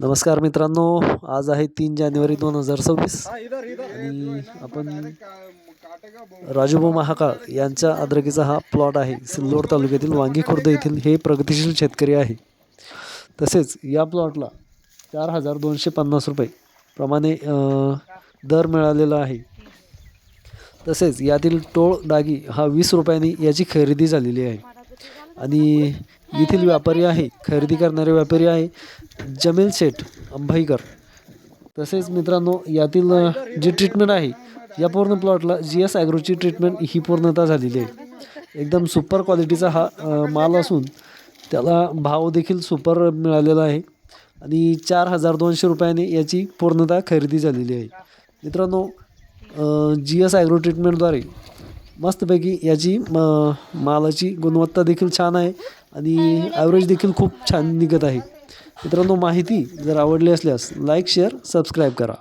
नमस्कार मित्रांनो आज आहे तीन जानेवारी दोन हजार सव्वीस. आणि आपण राजूभाऊ महाकाळ यांच्या अद्रकीचा हा प्लॉट आहे. सिल्लोड तालुक्यातील वांगी खुर्द येथील हे प्रगतिशील शेतकरी आहे. तसेच या प्लॉटला चार हजार दोनशे पन्नास रुपये प्रमाणे दर मिळालेला आहे. तसेच यातील टोळ डागी हा वीस रुपयांनी याची खरेदी झालेली आहे. आणि येथील व्यापारी आहे खरेदी करणारे व्यापारी आहे जमील शेठ अंभाईकर तसेच मित्रांनो यातील जी ट्रीटमेंट आहे या पूर्ण प्लॉटला जी एस ॲग्रोची ट्रीटमेंट ही पूर्णतः झालेली आहे. एकदम सुपर क्वालिटीचा हा माल असून त्याला भाव देखील सुपर मिळालेला आहे आणि चार हजार दोनशे रुपयाने याची पूर्णतः खरेदी झालेली आहे. मित्रांनो जी एस ॲग्रो ट्रीटमेंटद्वारे मस्तपैकी याची म मालाची गुणवत्ता देखील छान आहे आणि ॲव्हरेज देखील खूप छान निघत आहे. मित्रांनो माहिती जर आवडली असल्यास लाईक शेअर सबस्क्राईब करा.